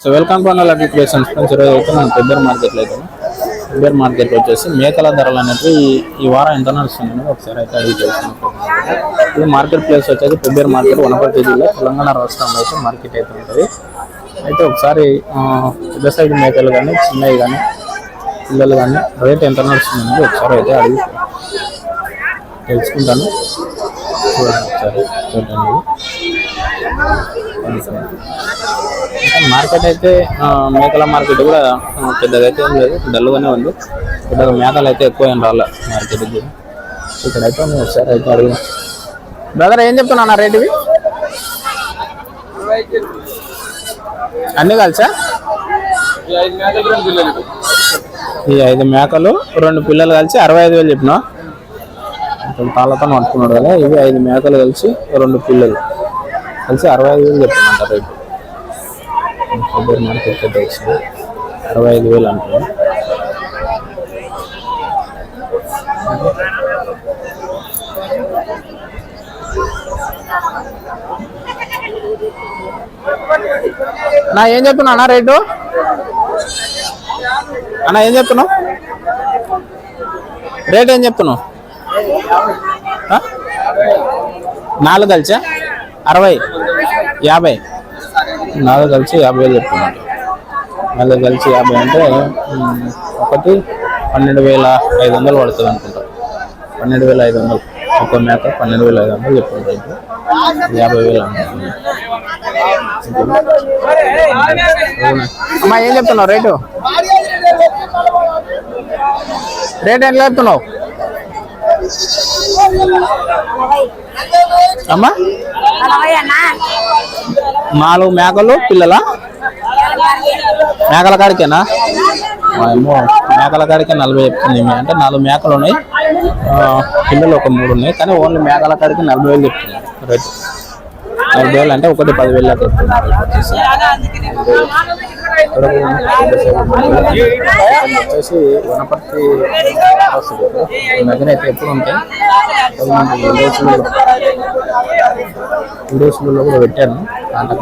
So welcome to Anna lucky creations. Friends ఈరోజు అయితే మనం పెబ్బేర్ మార్కెట్లో అయితే పెబ్బేర్ మార్కెట్లో వచ్చేసి మేకల ధరలు అనేవి ఈ- వారం ఎంత నడుస్తుంది ఒకసారి అయితే అడిగి తెలుసుకుంటున్నాం ఇది మార్కెట్ ప్లేస్ వచ్చేసి పెబ్బేర్ మార్కెట్ వనపర్తి జిల్లా తెలంగాణ రాష్ట్రంలో అయితే మార్కెట్ అయితే ఉంటుంది. అయితే ఒకసారి పెద్ద సైజు మేకలు కానీ చిన్నవి కానీ పిల్లలు కానీ రేట్ ఎంత నడుస్తుంది అనేది ఒకసారి అయితే అడిగి తెలుసుకుంటాను. చూడండి ఒకసారి చూడండి. మార్కెట్ అయితే మేకల మార్కెట్ కూడా పెద్దగా అయితే ఏం లేదు. డల్గానే ఉంది. పెద్దగా మేకలు అయితే ఎక్కువ ఏం రాలే మార్కెట్కి ఇక్కడైతే ఒకసారి అయితే అడిగిన బ్రదర్ ఏం చెప్తున్నా రేట్ ఇవి? అన్నీ కలిసా? ఈ ఐదు మేకలు రెండు పిల్లలు కలిసి అరవై ఐదు వేలు చెప్పినా కొంచెం తాళ్ళతో పట్టుకున్నాడు కదా. ఇవి ఐదు మేకలు కలిసి రెండు పిల్లలు కలిసి అరవై ఐదు వేలు చెప్తున్నమాట రేపు కొబ్బరి మార్కెట్ అయితే అరవై ఐదు వేలు అంటున్నాను నా ఏం చెప్తున్నా అన్న రేటు? అన్న ఏం చెప్తున్నావు? రేట్ ఏం చెప్తున్నావు? నాలుగు కలిసా? అరవై? యాభై? నాలుగు కలిసి యాభై వేలు చెప్తున్నాడు నాలుగు కలిసి యాభై అంటే ఒకటి పన్నెండు వేల ఐదు వందలు పడుతుంది అనుకుంటా. పన్నెండు వేల ఐదు వందలు. ఒక మేక పన్నెండు వేల ఐదు వందలు చెప్తుంది యాభై వేలు అమ్మా ఏం చెప్తున్నావు? రేటు? రేట్ ఎంత చెప్తున్నావు? అమ్మా? నాలుగు మేకలు పిల్లల? మేకల కాడికేనా? ఏమో మేకల కాడికే నలభై చెప్తుంది అంటే నాలుగు మేకలు ఉన్నాయి. పిల్లలు ఒక మూడు ఉన్నాయి కానీ ఓన్లీ మేకల కాడికి నలభై వేలు చెప్తుంది. రేటు నలభై వేలు అంటే ఒకటి పదివేలు చెప్తున్నారు వచ్చేసి. వనపర్తి మధ్యన అయితే ఎప్పుడు ఉంటాయి విదేశీలో కూడా పెట్టాను. దాంట్లో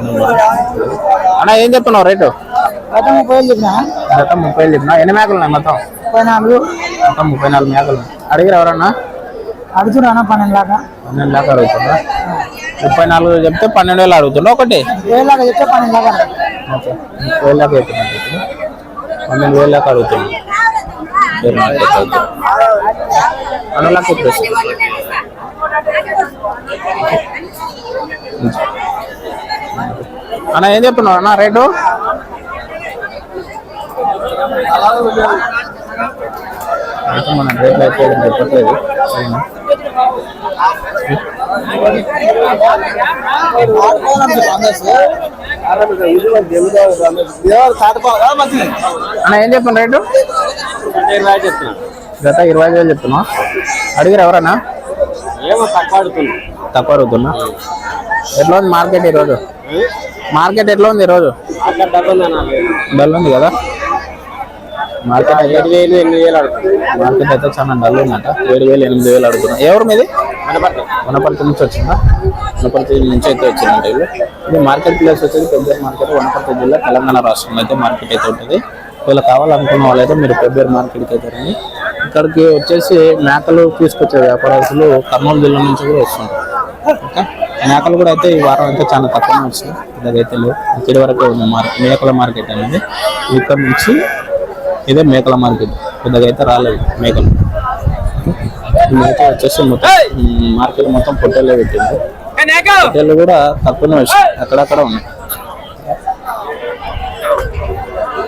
అన్న ఏం చెప్తున్నావు రేటు? గత ముప్పై వేలు చెప్పిన? మొత్తం ముప్పై వేలు చెప్పినా? ఎన్ని మేకలు ఉన్నాయి మొత్తం? ముప్పై నాలుగు. మొత్తం ముప్పై నాలుగు మేకలు అడిగిరు ఎవరన్నా? అడుగుతున్నా పన్నెండు లాగా పన్నెండు దాకా అడుగుతుందా ముప్పై నాలుగు చెప్తే పన్నెండు వేలు అడుగుతుండ ఒకటి? వేలు లాగా చెప్తే పన్నెండు లాగా వేలు దాకా అవుతుంది. పన్నెండు వేల దాకా అడుగుతుంది పన్నెండు మార్కెట్ అయితే అన్న ఏం చెప్తున్నావు? అన్న రేటు? అయితే మన రేట్లు అయిపోయింది చెప్పట్లేదు. అన్న ఏం చెప్పండి రేటు? గత ఇరవై ఐదు వేలు చెప్తున్నా. అడిగారు ఎవరన్నా? ఏమో తక్కువ తక్కువ అడుగుతున్నా. ఎట్లా ఉంది మార్కెట్ ఈరోజు? మార్కెట్ ఎట్లా ఉంది ఈరోజు? డల్ ఉంది కదా? మార్కెట్ ఏడు వేలు ఎనిమిది వేలు ఆడుతుంది మార్కెట్ అయితే చాలా డల్ ఉందట. ఏడు వేలు ఎనిమిది వేలు అడుగుతున్నా. ఎవరు మీది? కనపడతాయి వనపర్తి నుంచి వచ్చిందా? వనపర్తి నుంచి అయితే వచ్చిందంట ఇది ఇది మార్కెట్ ప్లేస్ వచ్చేది పెబ్బేరు మార్కెట్ వనపర్తి జిల్లా తెలంగాణ రాష్ట్రంలో అయితే మార్కెట్ అయితే ఉంటుంది. వీళ్ళు కావాలనుకున్న వాళ్ళైతే మీరు పెబ్బేరు మార్కెట్కి అయితే రండి. ఇక్కడికి వచ్చేసి మేకలు తీసుకొచ్చే వ్యాపారస్తులు కర్నూలు జిల్లా నుంచి కూడా వస్తుంటారు. ఓకే? మేకలు కూడా అయితే ఈ వారం అయితే చాలా తక్కువ వచ్చినాయి ఇదైతే లేవు. ఇక్కడి వరకే ఉంది మార్కెట్. మేకల మార్కెట్ అనేది. ఇక్కడ నుంచి ఇదే మేకల మార్కెట్ పెద్దగా అయితే రాలేదు మేకలు. వచ్చేసి మొత్తం మార్కెట్ మొత్తం పొట్టేలే పెట్టింది పొట్టేలు కూడా తక్కువనే వచ్చాయి అక్కడక్కడ ఉన్నాయి.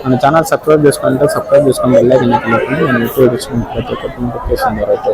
మన ఛానల్ సబ్స్క్రైబ్ చేసుకుంటే సబ్స్క్రైబ్ చేసుకుని వెళ్ళాక నేను యూట్యూబ్ తీసుకుని ప్రతి ఒక్కటి వచ్చేస్తాను ఓకే